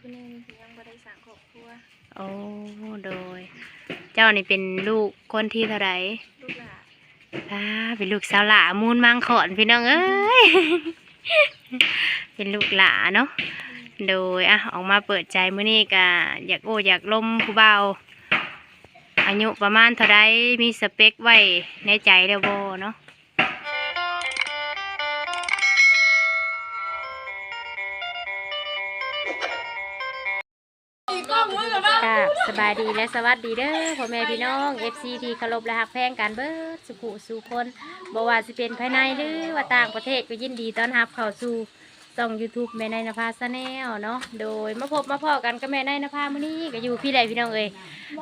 ผู้หนึงที่ยังบ่ได้สร้างครอบครัวโอ้โดย เจ้านี่เป็นลูกคนที่เท่าไหร่ลูกหลานอ่าเป็นลูกสาวหลามูลมังขอนพี่น้องเอ้ย เป็นลูกหลาเนาะโดยอะออกมาเปิดใจมื้อนี้ก็อยากโอ้อยากลมผู้เบาอายุประมาณเท่าไรมีสเปคไว้ในใจแล้วบ่เนาะ สบายดีและสวัสดีเด้อพ่อแม่พี่น้อง FC ที่เคารพและหักแพงกันเบิดสุขุสู่คนบ่ว่าสิเป็นภายในหรือว่าต่างประเทศก็ยินดีต้อนรับเข้าสู่ช่อง YouTube แม่นายนภาสแนลเนาะโดยมาพบมาพอกันกับแม่นายนภามื้อนี้ก็อยู่พี่ใดพี่น้องเอ้ย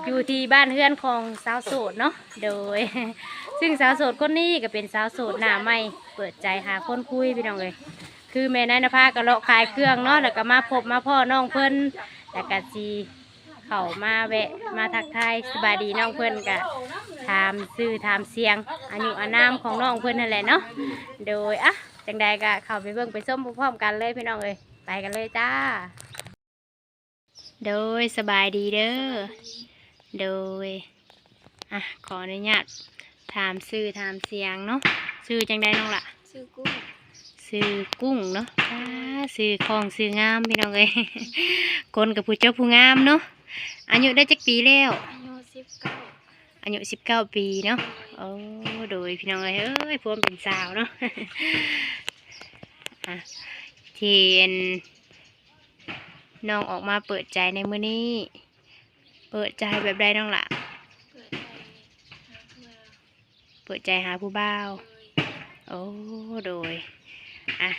อยู่ที่บ้านเฮือนของสาวโสดเนาะโดย ซึ่งสาวโสดคนนี้ก็เป็นสาวโสดหน้าใหม่เปิดใจหาคนคุยพี่น้องเอ้ยคือแม่นายนภาก็เลาะขายเครื่องเนาะแล้วก็มาพบมาพ่อน้องเพิ่นแล้วก็สิ เขามาแวะมาทักทายสบายดีน้องเพิ่อนก็ถามชื่อถามเสียงอายุอานามของน้องเพิ่นนั่นแหละเนาะโดยอะจังใดก็เขาไปเบิ่งไปส้มพร้อมกันเลยพี่น้องเอ้ยไปกันเลยจ้า โดยสบายดีเด้อโดยอะขออนุญาตถามชื่อถามเสียงเนาะชื่อจังใดน้องละชื่อกุ้งชื่อกุ้งเนาะอ่าชื่อของชื่องามพี่น้องเอ้ยคนกับผู้เจ้าผู้งามเนาะ อายุได้จักปีแล้วอายุ19อายุสิบเก้าปีเนาะโอ้โดยพี่น้องเอ้ยเอ้ยพวมเป็นสาวเนาะอะที่เอ็นน้องออกมาเปิดใจในมื้อนี้ เปิดใจแบบใดน้องล่ะเปิดใจหาเพื่อเปิดใจหาผู้บ่าวเลยโอ้โดยอะ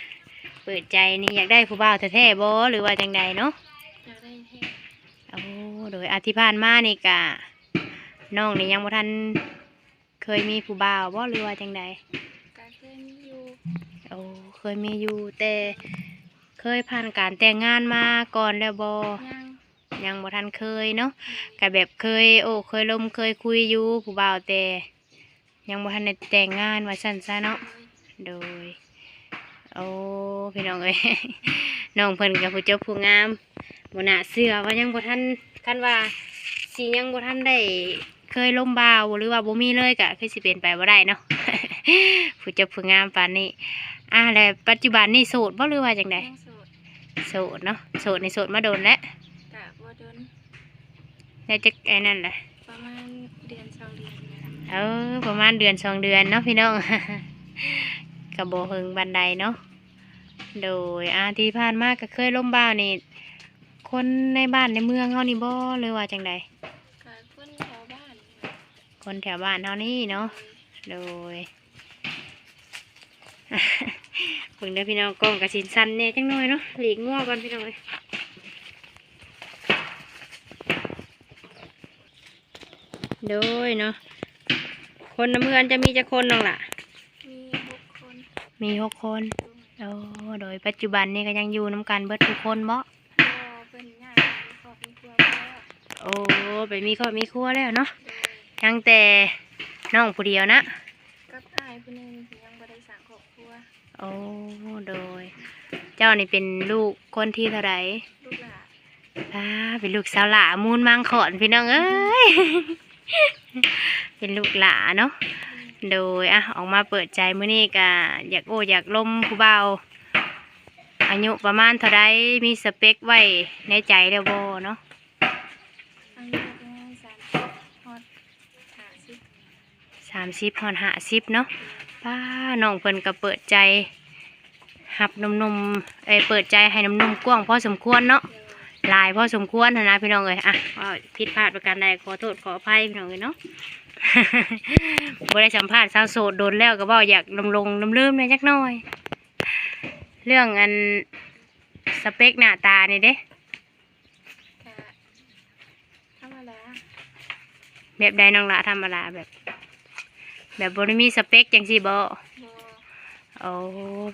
เปิดใจนี่อยากได้ผู้บ่าวแท้ๆบ่หรือว่าจังใดเนาะอยากได้เทพโอ้ โดยอาทิผ่านมานี่กะน้องนี่ยังบ่ทันเคยมีผู้บ่าวบ่หรือว่าจังใดก็เคยมีอยู่โอ้เคยมีอยู่แต่เคยผ่านการแต่งงานมาก่อนแล้วบอยังยังบ่ทันเคยเนาะก็แบบเคย โอ้เคยลมเคยคุยอยู่ผู้บ่าวแต่ยังบ่ทันได้แต่งงานว่าซั่นซะเนาะเลยโดยโอ้พี่น้องเอ้ยน้องเพิ่นกับผู้เจ้าผู้งาม บ่น่าเชื่อว่ายังบ่ทันคันว่าสิยังบ่ทันได้เคยล้มบ่าวหรือว่าบ่มีเลยก็คือสิเป็นไปบ่ได้เนาะผู้เจ้าผู้งามปานนี้อ่าแล้วปัจจุบันนี่โสดบ่หรือว่าจังไดยังโสดโสดเนาะโสดในโสดมาโดนแล้วกะบ่โดนแล้วจะไอ้นั่นแหละประมาณเดือนสองเดือนนี่ล่ะเออประมาณเดือนสองเดือนเนาะพี่น้องกระโบเฮงบันไดเนาะโดยอาที่ผ่านมาก็เคยล่มบ้าวนี่ คนในบ้านในเมืองเฮานี่บ่หรือว่าจังใดกะคนแถวบ้านนี่ล่ะคนแถวบ้านเฮานี่เนาะโดยเพิ่งเด้อพี่น้องกล้องกับสินสันเนี่ยจังหน่อยเนาะหลีกงัวก่อนพี่น้องเอ้ยโดยเนาะคนน้ำเมืองจะมีจะคนน้องล่ะ มีหกคนมีหกคนโอ้โดยปัจจุบันนี่ก็ยังอยู่น้ำกันเบิดทุกคนบ่ พอเป็นง่ายมีครอบมีครัวแล้ว โอ้ไปมีครอบมีครัวแล้วเนาะโดยยังแต่น้องผู้เดียวนะกับอายผู้หนึงที่ยังบ่ได้สร้างครอบครัวโอ้โดย เจ้านี่เป็นลูกคนที่เท่าไหร่ลูกหลานอ่าเป็นลูกสาวหลามูลมังขอนพี่น้องเอ้ย เป็นลูกหลาเนาะโดยอะออกมาเปิดใจมื้อนี้ก็อยากโอ้อยากลมผู้เบาอายุประมาณเท่าไรมีสเปคไว้ในใจแล้วบ่เนาะ อายุประมาณ30ฮอด50 สามสิบหอนหาสิบเนาะป้าน้องเพิ่นก็เปิดใจหับนมนมๆเอ้ยเปิดใจให้นมนมๆกว้างพอสมควรเนาะหลายพอสมควรนะนะพี่น้องเอ้ยอะว่าผิดพลาดประการใดขอโทษขออภัยพี่น้องเอ้ยเนาะบ่ได้สัมภาษณ์สาวโสดโดนแล้วก็บอกอยากลงลงลืมลืมๆหน่อยจักหน่อย เรื่องอันสเปคหน้าตานี่เด้กะธรรมดาแบบใดน้องละธรรมดาแบบ แบบบ่ได้มีสเปคจังซี่บ่บ่โอ้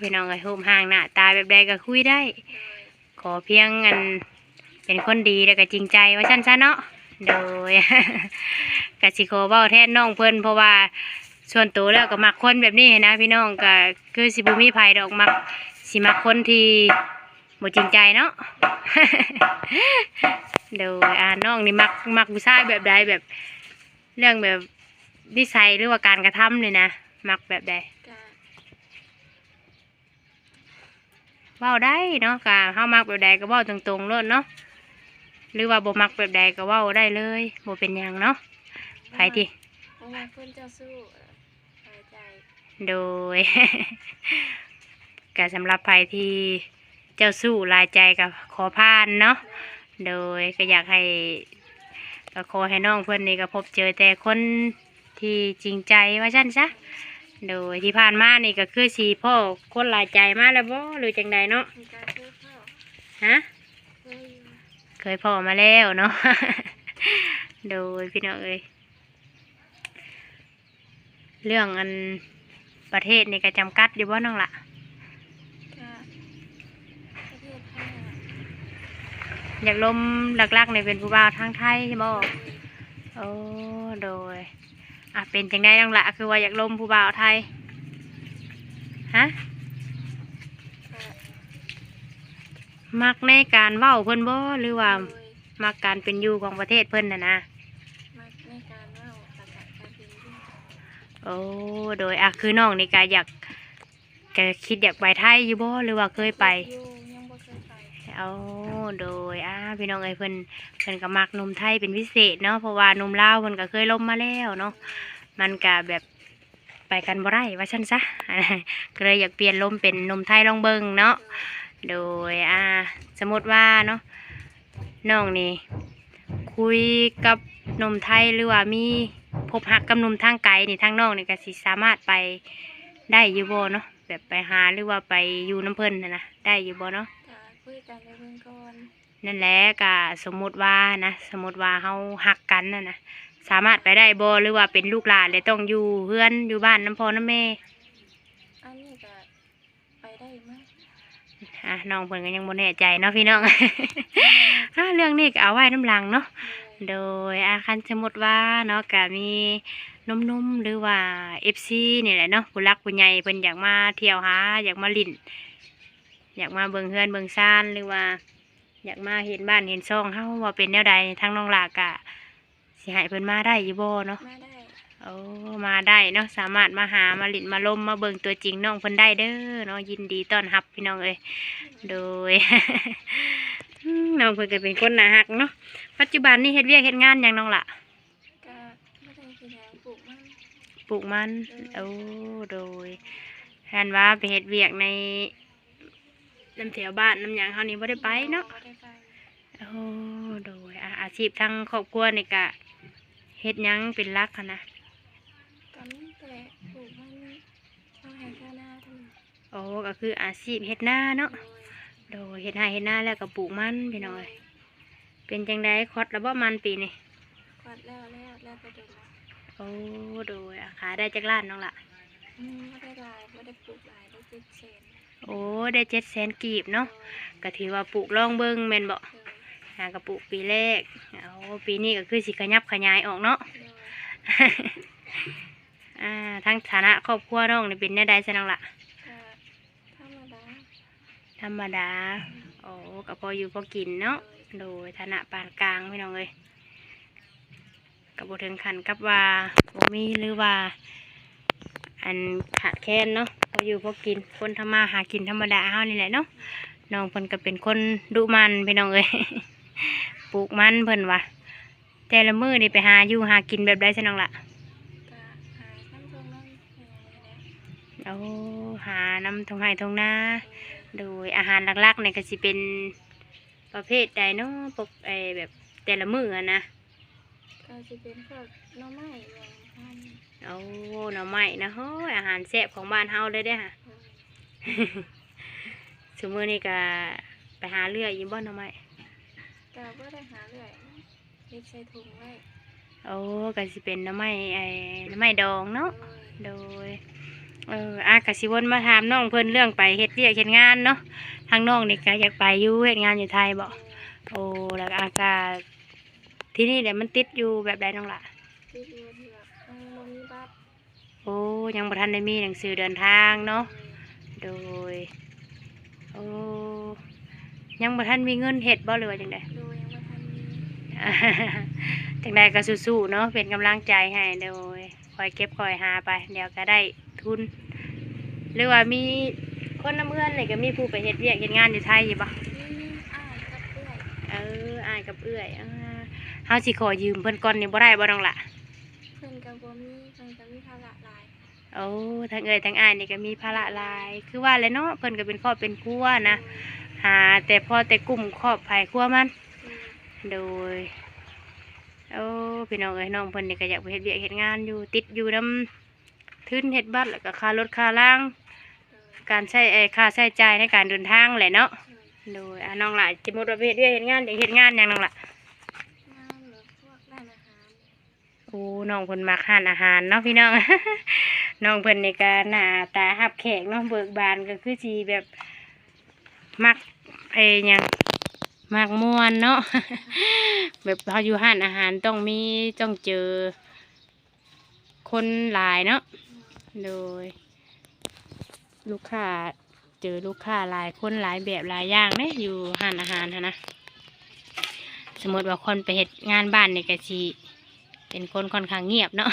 พี่น้องไอ้หูมห่างหน้าตาแบบใดก็คุยได้โดยขอเพียงอันเป็นคนดีแล้วก็จริงใจว่าชั้นซะเนาะโดยกสิขอเว้าแทนน้องเพิ่นเพราะว่าส่วนตัวแล้วก็มักคนแบบนี้นะ พี่น้องก็คือสิบ่มีภัยดอกมักสิมักคนที่บ่จริงใจเนาะเดี๋ยวอ่าน้องนี่มักมักผู้ชายแบบใดแบบ เรื่องแบบ นิสัยหรือว่าการกระทำเลยนะ มักแบบใดก็เว้าได้เนาะกะเฮามักแบบใดก็เว้าตรงๆโลดเนาะหรือว่าบ่มักแบบใดก็เว้าได้เลยบ่เป็นหยังเนาะไปที่เพราะว่าคนเจ้าสู้เอ่อหายใจโดย ก็สำหรับใครที่เจ้าสู้หลายใจกับขอผ่านเนาะ โดยก็อยากให้ก็ขอให้น้องเพื่อนนี่ก็พบเจอแต่คน ที่จริงใจว่าฉันซะโดยที่ผ่านมานี่ก็คือสีพ่อคนหลายใจมาแล้วบ่หรือจังใดเนาะมีการซื้อข้าวฮะเคยอยู่เคยพ่อมาแล้วเนาะโดยพี่น้องเอ้ยเรื่องอันประเทศนี่ก็จำกัดอยู่บ่น้องละก็ประเทศไทยอะอยากลมหลักๆในเป็นผู้บ่าวทางไทยใช่บ่โดยโอ้โดย อะเป็นจังได้น้องละคือว่าอยากลมผู้บ่าวไทยฮะก็มักในการเว้าเพิ่นบ่หรือว่าโดยมักการเป็นอยู่ของประเทศเพิ่นน่ะนะมักในการเล่าประกาศการเป็นอยู่โอ้โดยอะคือน้องนี่ก็อยากก็คิดอยากไปไทยอยู่บ่หรือว่าเคยไปอยู่ยังบ่เคยไปเอา โดยอ่าพี่น้องเอ้ยเพิ่นเพิ่นก็มักนมไทยเป็นพิเศษเนาะเพราะว่านมลาวเพิ่นก็เคยล่มมาแล้วเนาะมันก็แบบไปกันบ่ได้ว่าซั่นซะก็เลยอยากเปลี่ยนลมเป็นนมไทยลองเบิ่งเนาะโดยอ่าสมมติว่าเนาะน้องนี่คุยกับนมไทยหรือว่ามีพบหักกับนมทางไกลนี่ทางน้องนี่ก็สิสามารถไปได้อยู่บ่เนาะแบบไปหาหรือว่าไปอยู่น้ำเพิ่นนะนะได้อยู่บ่เนาะ ก็คุยกันในเบื้องก่อนนั่นแหละก็สมมุติว่านะสมมุติว่าเฮาหักกันน่ะนะสามารถไปได้บ่หรือว่าเป็นลูกหลานเลยต้องอยู่เฮือนอยู่บ้านน้ำพ่อน้ำแม่อันนี้ก็ไปได้มั้ยอะน้องเพิ่นก็ยังบ่แน่ใจเนาะพี่น้อง อะเรื่องนี้ก็เอาไว้น้ำหลังเนาะโดยโดยอาคันสมมุติว่าเนาะก็มีหนุ่มๆหรือว่า FC นี่แหละเนาะผู้รักผู้ใหญ่เพิ่นอยากมาเที่ยวหาอยากมาลิ้น อยากมาเบิ่งเฮือนเบิ่งซ่านหรือว่า อยากมาเห็นบ้านเห็นช่องเฮาว่าเป็นแนวใดทางน้องหลากะสิให้เพิ่นมาได้อยู่บ่เนาะมาได้โอ้มาได้เนาะสามารถมาหามาลิ้นมาลมมาเบิ่งตัวจริงน้องเพิ่นได้เด้อเนาะยินดีต้อนรับพี่น้องเอ้ยโดยอืมน้องเพิ่นก็เป็นคนน่าฮักเนาะปัจจุบันนี้เฮ็ดเวียกเฮ็ดงานหยังน้องล่ะก็ไม่ได้กินยาปลูกมันปลูกมันโอ้โดยแทนว่าไปเฮ็ดเวียกใน น้ำแถวบ้านน้ำหยังเฮานี่บ่ได้ไปเนาะบ่ได้ไปโอ้โดยอะอาชีพทางครอบครัวนี่ก็เฮ็ดหยังเป็นหลักคะนะก็มีแต่ปลูกมันเอาให้ข้าวหน้าทำโอ้ก็คืออาชีพเฮ็ดนาเนาะโดยโดยเฮ็ดนาเฮ็ดนาแล้วก็ปลูกมันพี่น้อย เป็นจังไดคอดแล้วบ่มันปีนี้กวาดแล้วแล้วแล้วไปดูแล้วโอ้โดยอะขายได้จักล้านน้องละอืมไม่ได้ลายไม่ได้ปลูกลายได้เจ็ดเซน โอ้ได้เจ็ดแสนกีบเนาะก็ถือว่าปลูกลองเบิ่งแม่นบ่โดยหากระปลูกปีแรกเอาปีนี้ก็คือสิขยับขยายออกเนาะโดยอ่าทั้งฐานะครอบครัวน้องนี่เป็นแนวใดซะน้องละก็ธรรมดาธรรมดาโอ้ก็พออยู่พอกินเนาะโดยฐานะปานกลางพี่น้องเอ้ยกับบถึงขันกับว่าบ่มีหรือว่า อันขาดแคลนเนาะพออยู่พอกินคนทำมาหากินธรรมดาเฮานี่แหละเนาะน้องเพิ่นก็เป็นคนดุมันพี่น้องเอ้ยปลูกมันเพิ่นว่าแต่ละมื้อนี่ไปหาอยู่หากินแบบใดซะน้องละก็หาน้ำทงน้ำอย่างนี้แหละโอ้หาน้ำทงไห้ทงนาโดยอาหารหลักๆเนี่ยก็สิเป็นประเภทใดเนาะปกไอแบบแต่ละมื้ออะนะก็จะเป็นพวกหน้ำไม้อย่างพัน โอ้หน่อไม้นะเฮ้ยอาหารแซ่บของบ้านเฮาเลยเด้อค่ะสมมื้อนี้ก็ไปหาเรื่อยอยู่บ่หน่อไม้ก็บ่ได้หาเรื่อยเล็กใส่ถุงไว้โอ้ก็สิเป็นหน่อไม้ไอ้หน่อไม้ดองเนาะโดยโดยเอออากสิวนมาถามน้องเพิ่นเรื่องไปเฮ็ดเวียกเฮ็ดงานเนาะทางน้องนี่ก็อยากไปอยู่เฮ็ดงานอยู่ไทยบ่โอ้แล้วก็อากาที่นี่เดี๋ยวมันติดอยู่แบบใดน้องล่ะที่ดูที่แบบมันบ่มีบัตร โอ้ยังบ่ทันได้มีหนังสือเดินทางเนาะโดยโอ้ยังบ่ทันมีเงินเฮ็ดบ่หรือว่าจังไดโดยยังบ่ทันมีจังใดก็สู้ๆเนาะเป็นกำลังใจให้โดยคอยเก็บคอยหาไป เดี๋ยวก็ได้ทุน หรือว่ามีคนน้ำเอื้อนนี่ก็มีผู้ไปเฮ็ดเวียกเฮ็ดงานอยู่ไทยอยู่บ่มีอ้ายกับเอื้อยเอออายกับเอื้อยอ่าเฮาสิขอยืมเพิ่นก่อนนี่บ่ได้บ่น้องล่ะเพิ่ นก็บ่มีเพิ่นก็มีภาระหลายโอ้ทั้งเอื้อยทั้งอายนี่ก็มีภาระหลาย คือว่าแหล้วเนาะเพิ่นก็เป็นครอบเป็นครัวนะหาแต่พอแต่กลุ่มครอบภายครัวมันโดยโดยโอ้พี่น้องเอ้ยน้องเพิ่นนี่ก็อยากไปเฮ็ดเวียกเฮ็ดงานอยู่ติดอยู่นํทุนเฮ็ดบัตรแล้วก็ค่ารถค่าล่างโดยการใช้เอ่อค่าใช้จ่ายในการเดินทางแหละเนาะโดยโดยอะน้องหล่ะสมมุติว่าไปเฮ็ดเวียกเฮ็ดงานอยากเฮ็ดงานหยังน้องล่ะ งานหรือพวกร้านอาหาร โอ้น้องเพิ่นมักหานอาหารเนาะพี่น้อง น้องเพิ่นนี่ก็หน้าตารับแขกเนาะเบิกบานก็คือสิแบบมักไอ้ยังมักม่วนเนาะแบบเฮาอยู่ห้านอาหารต้องมีต้องเจอ คนหลายเนาะโดย ลูกค้าเจอลูกค้าหลายคนหลายแบบหลายอย่างเนี่ยอยู่ห้านอาหารนะสมมติว่าคนไปเฮ็ดงานบ้านในก็สิ เป็นคนค่อนข้างเงียบเนาะ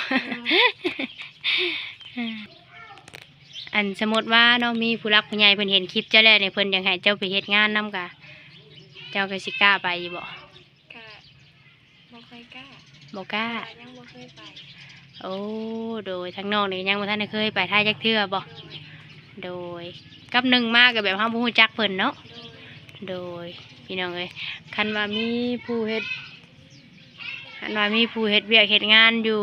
อันสมมติว่าเนาะมีผู้รักผู้ใหญ่เพิ่นเห็นคลิปเจ้าแล้วเนี่ยเพิ่นอยากให้เจ้าไปเฮ็ดงานนํกะเจ้าก็สิกล้าไปอยู่บ่ก็บ่ค่อยกล้าบ่กล้าแต่ยังบ่เคยไปโอ้โดยทางนอกนี่ยังบ่ทันได้เคยไปท่าจักเทื่อบ่โดยโดยกับหนึ่งมากกับแบบเฮาบ่ฮู้จักเพิ่นเนาะโดยโดยพี่น้องเอ้ยคันว่ามีผู้เฮ็ด คันว่ามีผู้เฮ็ดเวียกเฮ็ดงานอยู่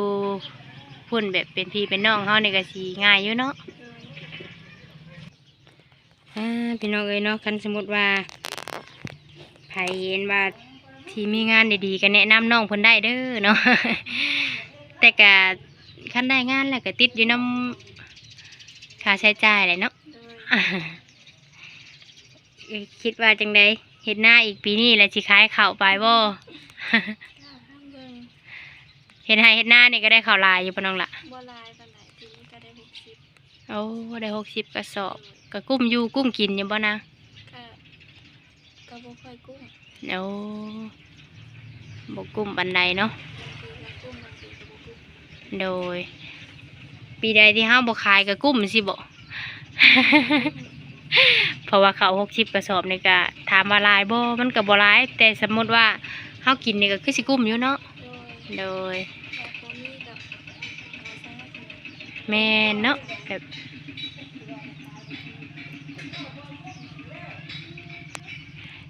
พุ่นแบบเป็นพี่เป็นน้องเฮานี่ก็สิง่ายอยู่เนาะอ่าพี่น้องเอ้ยเนาะคันสมมุติว่าไผเห็นว่าที่มีงานดีๆก็แนะนำน้องเพิ่นได้เด้อเนาะแต่ก็คันได้งานแล้วก็ติดอยู่นํค่าใช้จ่ายแหละเนาะคิดว่าจังไดเฮ็ดหน้าอีกปีนี้แล้วสิขายข้าวไปบ่ กล้าห้ามเบิ่ง เฮ็ดให้เฮ็ดหน้านี่ก็ได้ข้าวหลายอยู่ปะน้องล่ะบ่หลายปานใดทีนี้ก็ได้60โอ้ได้หกสิบกระสอบก็กุ้มอยู่กุ้มกินอยู่บ่นะก็ก็บ่ค่อยกุ้งโอ้บ่กุ้มปันใดเนาะบางทีก็กุ้งบางทีก็บ่กุ้งโดย ปีใดที่เฮาบ่ขายก็กุ้มสิบ่เพราะว่าเขาหกสิบกระสอบนี่ก็ถามว่าหลายบ่มันก็บ่หลาย แต่สมมติว่าเฮากินนี่ก็คือสิกุ้มอยู่เนาะโดย โดย แต่บ่มีกับเอาใส่ให้กิน แม่นเนาะแบบ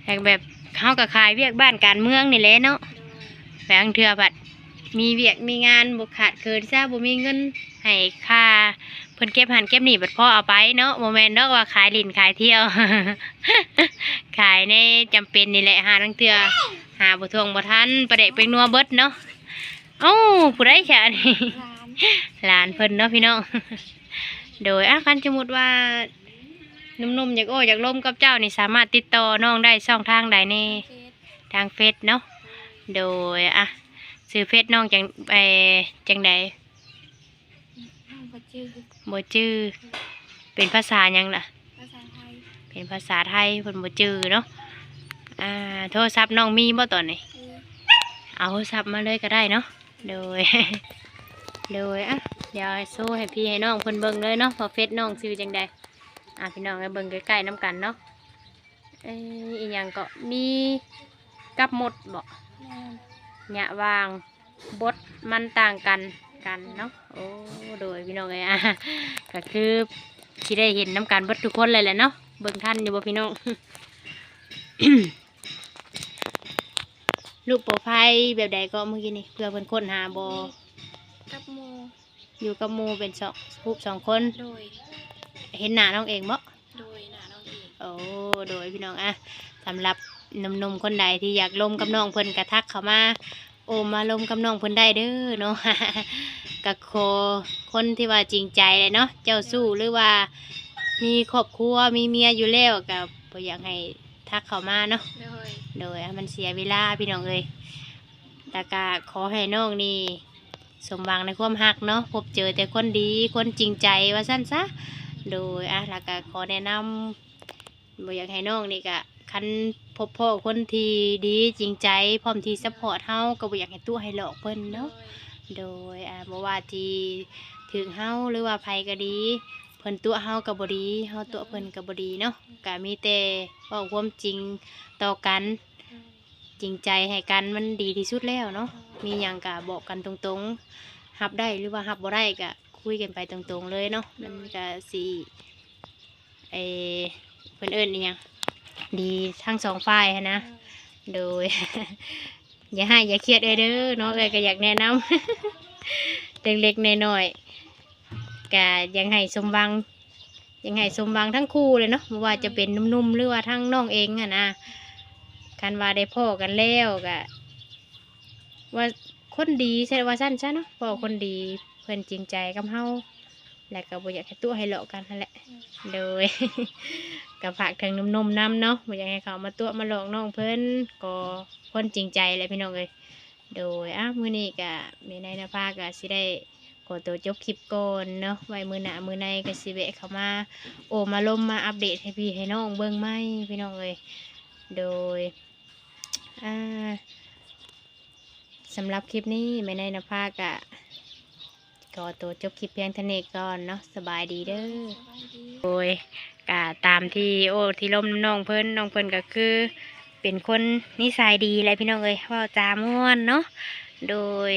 แต่แบบเขากับขายเวียกบ้านการเมืองนี่แหละเนาะโดยแบางเทื่อบัดมีเวียกมีงานบุขาดเคินซะบ่มีเงินให้ค่าเพิ่นเก็บหันเก็บหนีบัดพ่อเอาไปเนาะโมเมนต์เนาะว่าขายลินขายเที่ยว ขายในจำเป็นนี่แหละหาทั้งเทื่อหาบ่ทวงบ่ทันประเดกเป็นนัวเบิดเนาะเอ้าผู้ใดฉะนี่ หลานเพิ่นเนาะพี่น้องโดยอะคันสมมุติว่าหนุ่มๆอยากโอ้อยากล้มกับเจ้านี่สามารถติดต่อน้องได้ช่องทางใดในเฟซทางเฟซเนาะโดยอะซื้อเฟซน้องจังไปจังใดน้องบ่ชื่อบ่จื้อเป็นภาษาหยังล่ะภาษาไทยเป็นภาษาไทยเพิ่นบ่จื้อเนาะอ่าโทรศัพท์น้องมีบ่ตอนนี้คือเอาโทรศัพท์มาเลยก็ได้เนาะโดย โดยอะเดี๋ยวโซ่ให้พี่ให้น้องเพิ่นเบิ่งเลยเนาะพอเฟซน้องซื้อจังใดอะพี่น้องให้เบิ่งใกล้ๆน้ำกันเนาะเอ้ยอีหยังก็มีกับหมดบ่หยะวางบทมันต่างกันกันเนาะโอ้โดยพี่น้องเอ้ยอะก็คือที่ได้เห็นน้ำกันเบิดทุกคนเลยแหละเนาะเบิ่งท่านอยู่บ่พี่น้องลูกโปรไฟล์แบบใดก็เมื่อกี้นี่เพื่อเพิ่นค้นหาบ่ กับหมู่อยู่กับหมู่เป็นสองรูปสองคน โดย เห็นหน้าน้องเองบ่โดยหน้าน้องเองโอ้โดยพี่น้องอะสำหรับหนุ่มๆคนใดที่อยากลมกับน้องเพิ่นกระทักเข้ามาโอมมาลมกับน้องเพิ่นได้เด้อเนาะกะโคคนที่ว่าจริงใจเลยเนาะเจ้าสู้หรือว่า มีครอบครัวมีเมียอยู่แล้วก็บ่อยากให้ทักเข้ามาเนาะโดย โดยอะมันเสียเวลาพี่น้องเอ้ยแต่ก็ขอให้น้องนี่ สมหวังในความหักเนาะพบเจอแต่คนดีคนจริงใจว่าสั้นซะโดยอะแล้วก็ขอแนะนำบ่อยากให้น้องนี่ก็คันพบพ่อคนที่ดีจริงใจพร้อมที่ซัพพอร์ตเฮาก็บ่อยากให้ตู้ให้หลอกเพิ่นเนาะโดยอ่าบ่ว่าที่ถึงเฮาหรือว่าภัยก็ดีเพิ่นตัวเฮาก็บ่ดีเฮาตัวเพิ่นก็บ่ดีเนาะก็มีแต่เว้าความจริงต่อกัน จริงใจให้กันมันดีที่สุดแล้วเนาะมีหยังก็บอกกันตรงๆรับได้หรือว่ารับบ่ได้ก็คุยกันไปตรงๆเลยเนาะมันก็สิเออเพิ่นเอิ้นอีหยังดีทั้งสองฝ่ายนะโดย อย่าให้อย่าเครียดเอ้ยเด้อเนาะเอ้ยก็อยากแนะนำเล็กๆน้อยๆก็ยังให้สมหวังยังให้สมหวังทั้งคู่เลยเนาะไม่ว่าจะเป็นนุ่มๆหรือว่าทั้งน้องเองอะนะ คันว่าได้พ่อกันแล้วก็ว่าคนดีใช่ว่าสั้นใช่เนาะพ่อคนดีเพื่อนจริงใจกับเฮาและก็บ่อยากให้ตัวให้เลาะกันนั่นแหละโดยกับฝากทางนุ่มๆน้ำเนาะบ่อยากให้เขามาตัวมาหลอกน้องเพิ่อนก็คนจริงใจแหละพี่น้องเอ้ยโดยอะมือนี้ก็มีนายนภาก็สิได้ขอตัวจบคลิปก่อนเนาะไว้มือหนามือในก็สิแวะเขามา โอมาลมมาอัปเดตให้พี่ให้น้องเบิ่งใหม่พี่น้องเอ้ยโดย อ่าสำหรับคลิปนี้แม่นนภาก็ขอตัวจบคลิปเพียงเท่านี้ก่อนเนาะสบายดีเด้อสบายดีโดยก็ตามที่โอ้ที่ลมน้องเพิ่นน้องเพิ่นก็คือ เป็นคนนิสัยดีแหละพี่น้องเอ้ยเว่าจาม่วนเนาะโดย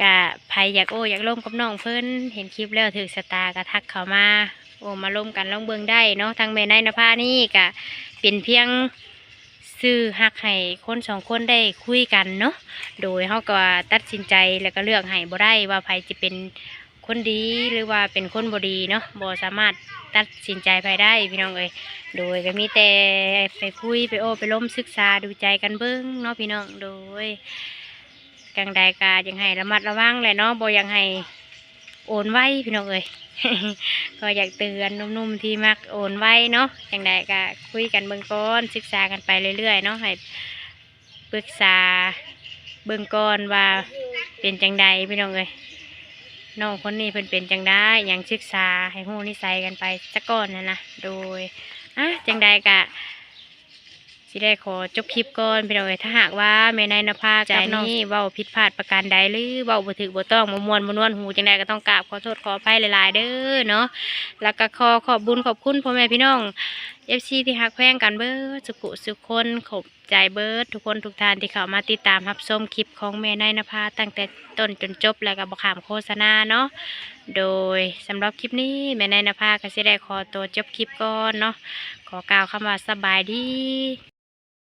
กะใครอยากโอ้อยากร่มกับน้องเพิ่นเห็นคลิปแล้วถือสตาร์ก็ทักเขามา โอ้มาร่มกันลองเบิ่งได้เนาะทางแม่นายนภานี่กะเป็นเพียง ซื้อหักให้คนสองคนได้คุยกันเนาะโดยเขาก็ตัดสินใจแล้วก็เลือกให้บ่ได้ว่าใครจะเป็นคนดีหรือว่าเป็นคนบดีเนาะบ่สามารถตัดสินใจไปได้พี่น้องเอ้ยโดยก็มีแต่ไปคุยไปโอ้ไปล้มศึกษาดูใจกันเบิ้งเนาะพี่น้องโดยกังใดกายังให้ระมัดระวังแหละเนาะบ่อยังให้โอนไว้พี่น้องเอ้ย ก็อยากเตือนนุ่มๆที่มักโอนไว้เนาะจังใดก็คุยกันเบื้องก่อนศึกษากันไปเรื่อยๆเนาะให้ปรึกษาเบื้องก่อนว่าเป็นจังใดพี่น้องเอ้ยน้องคนนี้เพิ่นเป็นจังได้อย่างศึกษาให้หูนิสัยกันไปสักก่อนนะนะโดยอะจังใดกะ สิได้ขอจบคลิปก่อนพี่น้องเอ้ยถ้าหากว่าแม่นายนภาใจนี้เว้าผิดพลาดประการใดหรือเว้าบ่ถึกบ่ต้องบ่ม่วนบ่นวลหูจังใดก็ต้องกราบขอโทษขออภัยหลาย ๆ เด้อเนาะแล้วก็ขอขอบบุญขอบคุณพ่อแม่พี่น้อง FC ที่ฮักแพงกันเบิดสุขุสุขคนขอบใจเบิดทุกคนทุกท่านที่เข้ามาติดตามรับชมคลิปของแม่นายนภาตั้งแต่ต้นจนจบแล้วก็บ่ขามโฆษณาเนาะโดยสำหรับคลิปนี้แม่นายนภาก็สิได้ขอตัวจบคลิปก่อนเนาะขอกล่าวคำว่าสบายดี